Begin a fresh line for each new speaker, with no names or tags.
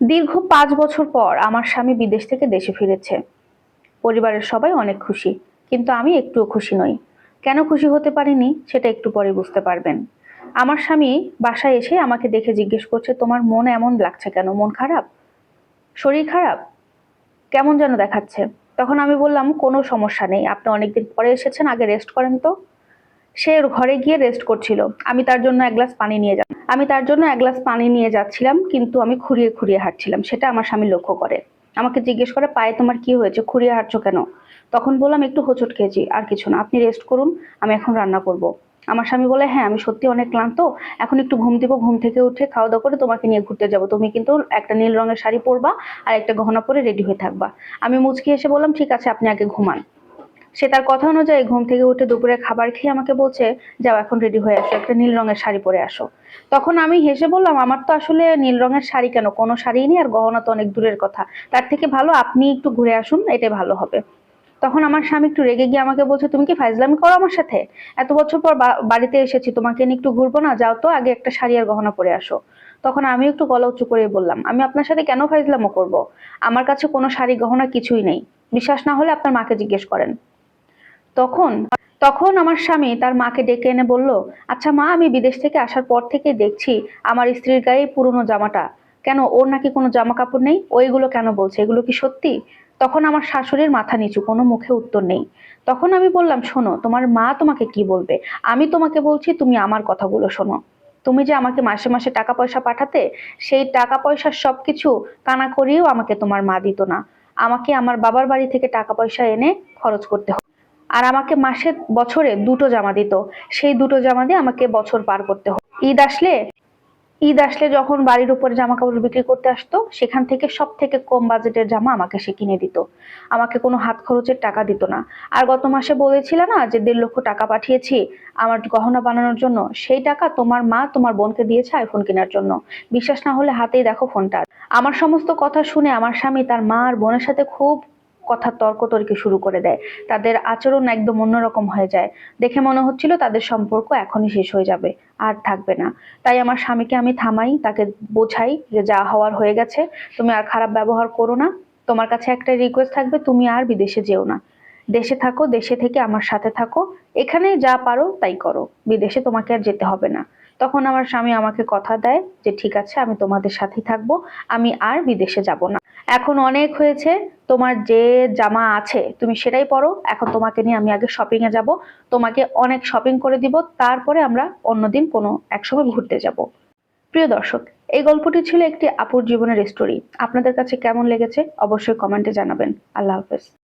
দীর্ঘ পাঁচ বছর পর আমার স্বামী বিদেশ থেকে দেশে ফিরেছে। পরিবারের সবাই অনেক খুশি, কিন্তু আমি একটুও খুশি নই। কেন খুশি হতে পারিনি, সেটা একটু পরে বুঝতে পারবেন। আমার স্বামী বাসায় এসে আমাকে দেখে জিজ্ঞেস করছে, তোমার মন এমন লাগছে কেন? মন খারাপ? শরীর খারাপ? কেমন যেন দেখাচ্ছে? তখন আমি বললাম, কোনো সমস্যা নেই। আপনি অনেকদিন পরে এসেছেন, আগে রেস্ট করেন তো। সে ঘরে গিয়ে রেস্ট করছিল। আমি তার জন্য এক গ্লাস পানি নিয়ে যাব আমি তার জন্য এক গ্লাস পানি নিয়ে যাচ্ছিলাম, কিন্তু আমি খুঁড়িয়ে খুঁড়িয়ে হাঁটছিলাম। সেটা আমার স্বামী লক্ষ্য করে। আমাকে জিজ্ঞেস করে, পায়ে তোমার কি হয়েছে? খুঁড়িয়ে হাঁটছো কেন? তখন বললাম, একটু হোঁচট খেয়েছি, আর কিছু না। আপনি রেস্ট করুন, আমি এখন রান্না করব। আমার স্বামী বলে হ্যাঁ আমি সত্যি অনেক ক্লান্ত। এখন একটু ঘুম দিব, ঘুম থেকে উঠে খাওয়া দাওয়া করে তোমাকে নিয়ে ঘুরতে যাব। তুমি কিন্তু একটা নীল রঙের শাড়ি পরবা আর একটা গহনা পরে রেডি হয়ে থাকবা। আমি মুচকি এসে বললাম, ঠিক আছে, আপনি আগে ঘুমান। সে তার কথা অনুযায়ী ঘুম থেকে উঠে দুপুরে খাবার খেয়ে আমাকে বলছে, যাও এখন রেডি হয়ে আসো, একটা নীল রঙের শাড়ি পরে আসো। তখন আমি হেসে বললাম, আমার তো আসলে নীল রঙের শাড়ি কেন? কোনো শাড়ি নেই, আর গহনা তো অনেক দূরের কথা। তার থেকে ভালো আপনি একটু ঘুরে আসুন এটাই ভালো হবে। তখন আমার স্বামী একটু রেগে গিয়ে আমাকে বলছে, তুমি কি ফাইজলামি করো আমার সাথে? এত বছর পর বাড়িতে এসেছি, তোমাকে নিয়ে একটু ঘুরবো না? যাও তো, আগে একটা শাড়ি আর গহনা পরে আসো। তখন আমি একটু গলা উঁচু করে বললাম, আমি আপনার সাথে কেন ফাইজলামো করব? আমার কাছে কোনো শাড়ি, গহনা কিছুই নেই। বিশ্বাস না হলে আপনার মাকে জিজ্ঞেস করেন। তখন তখন আমার স্বামী তার মাকে ডেকে এনে বলল আচ্ছা মা, আমি বিদেশ থেকে আসার পর থেকে দেখছি আমার স্ত্রীর গায়ে পুরনো জামাটা। কেন, ওর নাকি কোনো জামা কাপড় নেই ওইগুলো কেন বলছে? এগুলো কি সত্যি? তখন আমার শাশুড়ির মাথা নিচু, কোনো মুখে উত্তর নেই। তখন আমি বললাম, শোনো, তোমার মা তোমাকে কি বলবে? আমি তোমাকে বলছি তুমি আমার কথাগুলো শোনো। তুমি যে আমাকে মাসে মাসে টাকা পয়সা পাঠাতে, সেই টাকা পয়সার সবকিছু কানা করিয়েও আমাকে তোমার মা দিত না। আমাকে আমার বাবার বাড়ি থেকে টাকা পয়সা এনে খরচ করতে হতো আর আমাকে মাসে বছরে দুটো জামা দিত। সেই দুটো জামা দিয়ে আমাকে বছর পার করতে হতো। ঈদ আসলে ঈদ আসলে যখন বাড়ির উপরে জামা কাপড় বিক্রি করতে আসতো, সেখান থেকে সব থেকে কম বাজেটের জামা আমাকে সে কিনে দিত। আমাকে কোনো হাত খরচের টাকা দিত না। আর গত মাসে বলেছিল না যে দেড় লক্ষ টাকা পাঠিয়েছি আমার গহনা বানানোর জন্য। সেই টাকা তোমার মা তোমার বোনকে দিয়েছে আইফোন কেনার জন্য। বিশ্বাস না হলে হাতেই দেখো ফোনটা। আমার সমস্ত কথা শুনে আমার স্বামী তার মা আর বোনের সাথে খুব কথা তর্কতর্কি শুরু করে দেয়। তাদের আচরণ একদম অন্যরকম হয়ে যায়। দেখে মনে হচ্ছিল তাদের সম্পর্ক এখনই শেষ হয়ে যাবে, আর থাকবে না। তাই আমার স্বামীকে আমি থামাই, তাকে বোঝাই যে যা হওয়ার হয়ে গেছে, তুমি আর খারাপ ব্যবহার করো না। তোমার কাছে একটা রিকোয়েস্ট থাকবে, তুমি আর বিদেশে যেও না। দেশে থাকো, দেশে থেকে আমার সাথে থাকো। এখানে যা পারো তাই করো। বিদেশে তোমাকে আর যেতে হবে না। তখন আমার স্বামী আমাকে কথা দেয় যে, ঠিক আছে, আমি তোমাদের সাথেই থাকব। আমি আর বিদেশে যাব না। এখন অনেক হয়েছে তোমার যে জামা আছে, তুমি সেটাই পরো। এখন তোমাকে নিয়ে আমি আগে শপিং এ যাব। তোমাকে অনেক শপিং করে দিব। তারপরে আমরা অন্যদিন কোনো একসময় ঘুরতে যাব। প্রিয় দর্শক, এই গল্পটি ছিল একটি আপুর জীবনের স্টোরি আপনাদের কাছে কেমন লেগেছে অবশ্যই কমেন্টে জানাবেন। আল্লাহ হাফেজ।